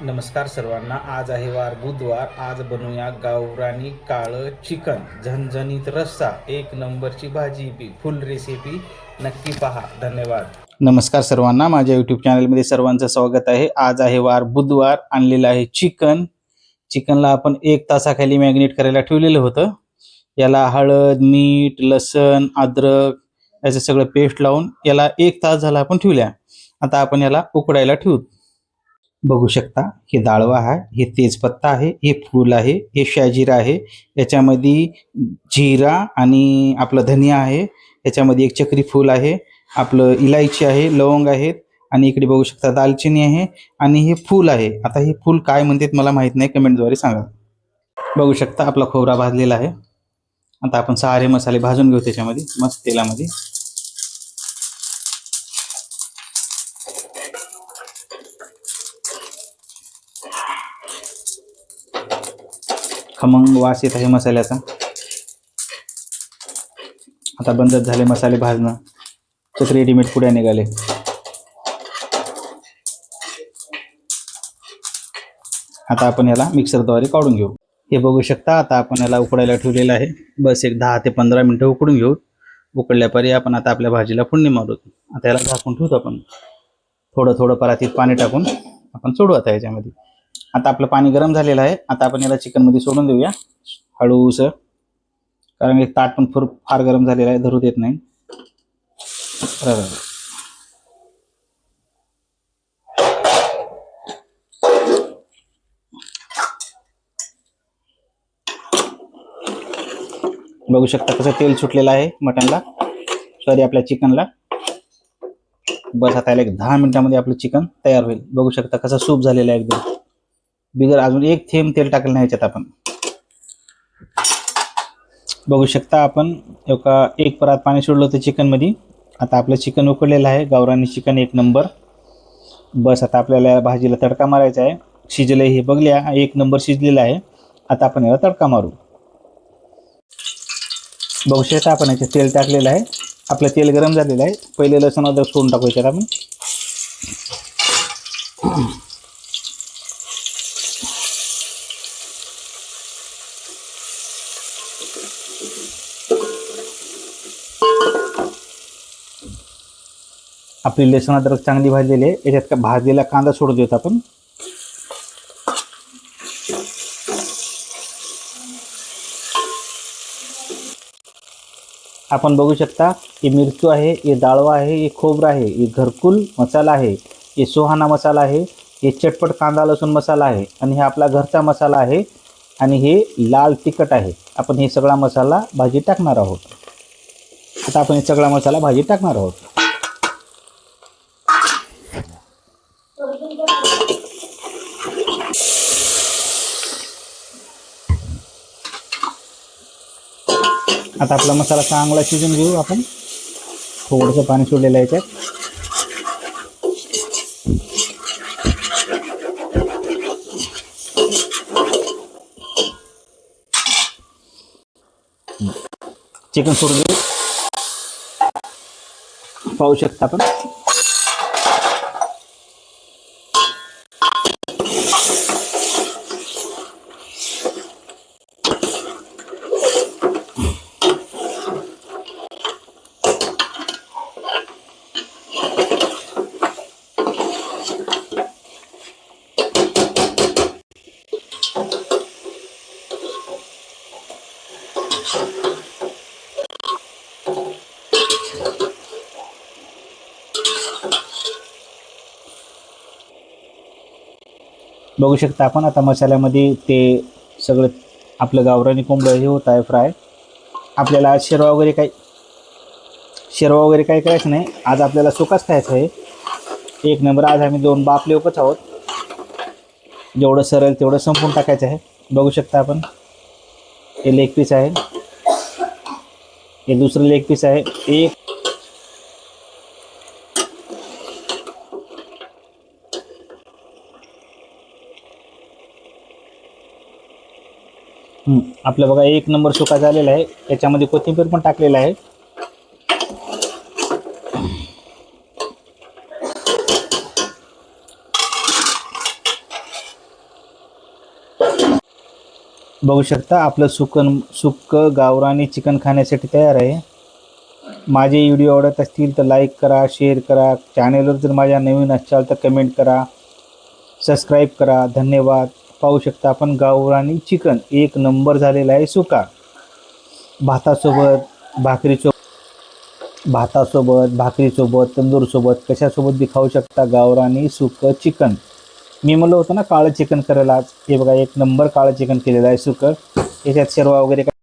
नमस्कार सर्वांना. आज आहे वार बुधवार. आज बनवूया गावरानी काळं चिकन. झणझणीत रस्सा एक नंबरची भाजी पी फुल रेसिपी नक्की पहा. धन्यवाद. नमस्कार सर्वांना. माझ्या यूट्यूब चॅनलमध्ये सर्वांचं स्वागत आहे. आज आहे वार बुधवार. आणलेलं आहे चिकन. चिकनला आपण एक तासाखाली मॅग्नेट करायला ठेवलेलं होतं. याला हळद मीठ लसण अद्रक याचं सगळं पेस्ट लावून याला एक तास झाला आपण ठेवल्या. आता आपण याला उकडायला ठेवू. बघू शकता. हे दाळवा आहे हे तेजपत्ता आहे हे फूल आहे हे शाजीरा आहे. याच्यामध्ये जिरा आणि आपलं धनिया आहे. याच्यामध्ये एक चक्री फूल आहे. आपलं इलायची आहे लवंग आहेत. आणि इकडे बघू शकता दालचिनी आहे आणि हे फूल आहे. आता हे फूल काय म्हणतात मला माहीत नाही. कमेंटद्वारे सांगा. बघू शकता आपला खोबरा भाजलेला आहे. आता आपण सारे मसाले भाजून घेऊ त्याच्यामध्ये मस्त तेलामध्ये. खमंग वास येत आहे मसाल्याचा. आता बंदच झाले मसाले भाजणं. तर रेडीमेड पुड्या निघाले. आता आपण याला मिक्सरद्वारे काढून घेऊ. हे बघू शकता आता आपण याला उकडायला ठेवलेलं आहे. बस एक दहा ते पंधरा मिनटं उकडून घेऊ. उकडल्यापरी आपण आता आपल्या भाजीला फोडणी मारू. आता याला झाकून ठेवतो आपण. थोडं थोडं परातीत पाणी टाकून आपण सोडू आता याच्यामध्ये. आता आपलं पाणी गरम झालेलं आहे. आता आपण याला चिकनमध्ये सोडून देऊया. हळूस कारण एक ताट पण फार फार गरम झालेलं आहे धरू देत नाही. बघू शकता कसं तेल सुटलेलं आहे मटनला. सॉरी आपल्या चिकनला बस आता एक दहा मिनिटामध्ये आपलं चिकन तयार होईल. बघू शकता कसं सूप झालेलं आहे एकदम. बिगर अजून एक थेंब तेल टाकलं नाही याच्यात आपण. बघू शकता आपण एका एक परात पाणी सोडलं होतं चिकनमध्ये. आता आपलं चिकन उकडलेलं आहे गावरानी चिकन एक नंबर. बस आता आपल्याला भाजीला तडका मारायचा आहे. शिजलं हे बघल्या एक नंबर शिजलेलं आहे. आता आपण याला तडका मारू. बघू शकता आपण याच्यात तेल टाकलेलं आहे. आपलं तेल गरम झालेलं आहे. पहिले लसूण अद्रक सोडून टाकू याच्यात आपण. आपली लसूण अद्रक चांगली भाजलेली आहे. याच्यात का भाजलेला कांदा सोडू देतो आपण. आपण बघू शकता हे मिरचू आहे हे डाळवा आहे हे खोबरं आहे हे घरकुल मसाला आहे हे सुहाना मसाला आहे हे चटपट कांदा लसूण मसाला आहे आणि हे आपला घरचा मसाला आहे आणि हे लाल तिखट आहे. आपण हे सगळा मसाला भाजी टाकणार आहोत. आता आपण हे सगळा मसाला भाजी टाकणार आहोत. आता आपला मसाला चांगला शिजून घेऊ आपण. थोडंसं पाणी सोडलेलं आहे त्यात. चिकन सोडून घेऊ पाहू शकता आपण. बघू शकता आपण. आता मसाल्यामध्ये ते सगळं आपलं गावरानी कोंबडं हे होत आहे फ्राय आपल्याला आज शिरवा वगैरे काही शिरवा वगैरे काही करायचं नाही. आज आपल्याला सुकाच खायचं आहे. एक नंबर आज आम्ही दोन बाप लोकच आहोत. जेवढं सरळ तेवढं संपून टाकायचं आहे. बघू शकता आपण. हे लेग पीस आहे. हे दुसरं लेग पीस आहे. एक आपलं बघा एक नंबर सुका झालेला आहे. त्याच्यामध्ये कोथिंबीर पण टाकलेला आहे. बघू शकता आपलं सुकन सुक्क आणि चिकन खाण्यासाठी तयार आहे. माझे व्हिडिओ आवडत असतील तर लाईक करा शेअर करा. चॅनेलवर जर माझ्या नवीन असाल तर कमेंट करा. सबस्क्राईब करा. धन्यवाद. पाहू शकता आपण गावरानी चिकन. एक नंबर झालेला आहे सुका. भातासोबत भाकरीसोबत भातासोबत भाकरीसोबत तंदूरसोबत कशासोबत बी खाऊ शकता गावरानी सुकं चिकन. मी म्हणलं होतं ना काळं चिकन करायला आज. हे बघा एक नंबर काळं चिकन केलेलं आहे सुकं. याच्यात शेरवा वगैरे काय